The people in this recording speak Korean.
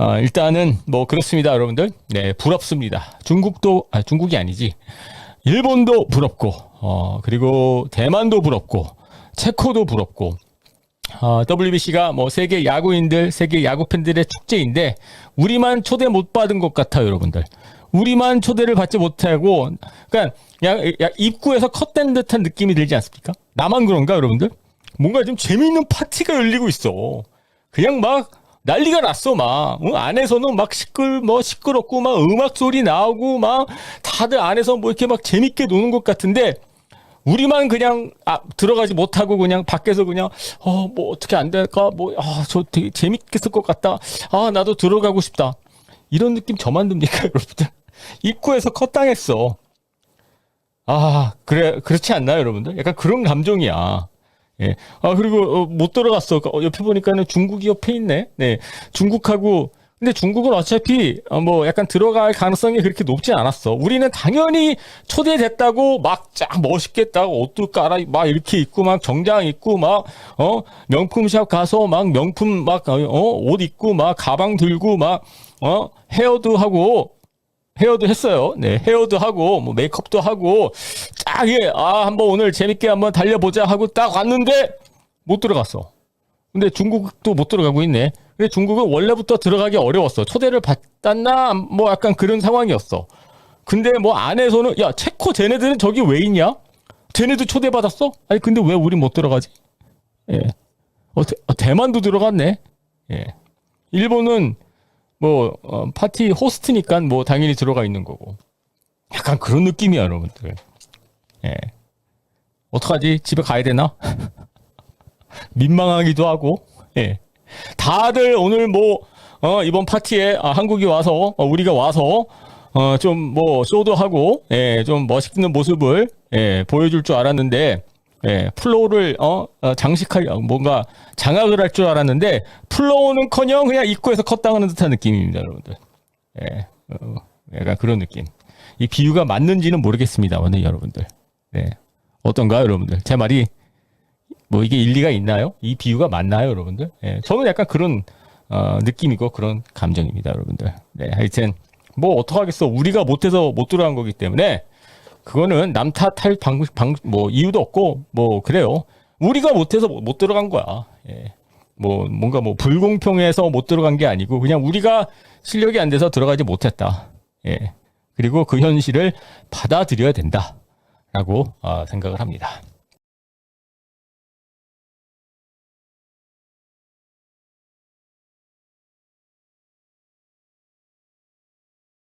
어, 일단은 뭐 그렇습니다, 여러분들. 네, 부럽습니다. 중국도 아 중국이 아니지. 일본도 부럽고 어 그리고 대만도 부럽고 체코도 부럽고 어, WBC가 뭐 세계 야구인들, 세계 야구 팬들의 축제인데 우리만 초대 못 받은 것 같아요, 여러분들. 우리만 초대를 받지 못하고, 그러니까 야, 야, 입구에서 컷된 듯한 느낌이 들지 않습니까? 나만 그런가, 여러분들? 뭔가 좀 재미있는 파티가 열리고 있어. 그냥 막 난리가 났어, 막. 어, 안에서는 막 시끌, 뭐 시끄럽고, 막 음악 소리 나오고, 막 다들 안에서 뭐 이렇게 막 재밌게 노는 것 같은데, 우리만 그냥 아, 들어가지 못하고 그냥 밖에서 그냥 어 뭐 어떻게 안 될까? 뭐아저 되게 재밌겠을 것 같다. 아 나도 들어가고 싶다. 이런 느낌 저만 듭니까 여러분들? 입구에서 컷당했어. 아 그래 그렇지 않나요 여러분들? 약간 그런 감정이야 예. 아 그리고 어, 못 들어갔어 어, 옆에 보니까는 중국이 옆에 있네 네 중국하고 근데 중국은 어차피 어, 뭐 약간 들어갈 가능성이 그렇게 높지 않았어. 우리는 당연히 초대됐다고 막 쫙 멋있겠다고 옷도 깔아 막 이렇게 입고 막 정장 입고 막 어 명품샵 가서 막 명품 막어옷 입고 막 가방 들고 막 어 헤어도 하고 헤어도 했어요. 네, 헤어도 하고 뭐 메이크업도 하고 쫙 예, 아 한번 오늘 재밌게 한번 달려보자 하고 딱 왔는데 못 들어갔어. 근데 중국도 못 들어가고 있네. 근데 중국은 원래부터 들어가기 어려웠어. 초대를 받았나? 뭐 약간 그런 상황이었어. 근데 뭐 안에서는 야 체코 쟤네들은 저기 왜 있냐? 쟤네도 초대받았어? 아니 근데 왜 우리 못 들어가지? 예. 어, 대, 어, 대만도 들어갔네. 예. 일본은 뭐 어, 파티 호스트니까 뭐 당연히 들어가 있는 거고. 약간 그런 느낌이야, 여러분들. 예. 어떡하지? 집에 가야 되나? 민망하기도 하고, 예. 다들 오늘 뭐, 어, 이번 파티에, 아, 한국이 와서, 어, 우리가 와서, 어, 좀 뭐, 쇼도 하고, 예, 좀 멋있는 모습을, 예, 보여줄 줄 알았는데, 예, 플로우를, 어, 어, 장식할, 어, 뭔가 장악을 할 줄 알았는데, 플로우는 커녕 그냥 입구에서 컷당하는 듯한 느낌입니다, 여러분들. 예, 어, 약간 그런 느낌. 이 비유가 맞는지는 모르겠습니다만, 여러분들. 네. 어떤가요, 여러분들? 제 말이 뭐 이게 일리가 있나요? 이 비유가 맞나요, 여러분들? 예, 저는 약간 그런 어, 느낌이고 그런 감정입니다, 여러분들. 네, 하여튼 뭐 어떡하겠어. 우리가 못해서 못 들어간 거기 때문에 그거는 남 탓할 방, 방, 뭐 이유도 없고 뭐 그래요. 우리가 못해서 못 들어간 거야. 예. 뭐 뭔가 뭐 불공평해서 못 들어간 게 아니고 그냥 우리가 실력이 안 돼서 들어가지 못했다. 예. 그리고 그 현실을 받아들여야 된다라고 어, 생각을 합니다.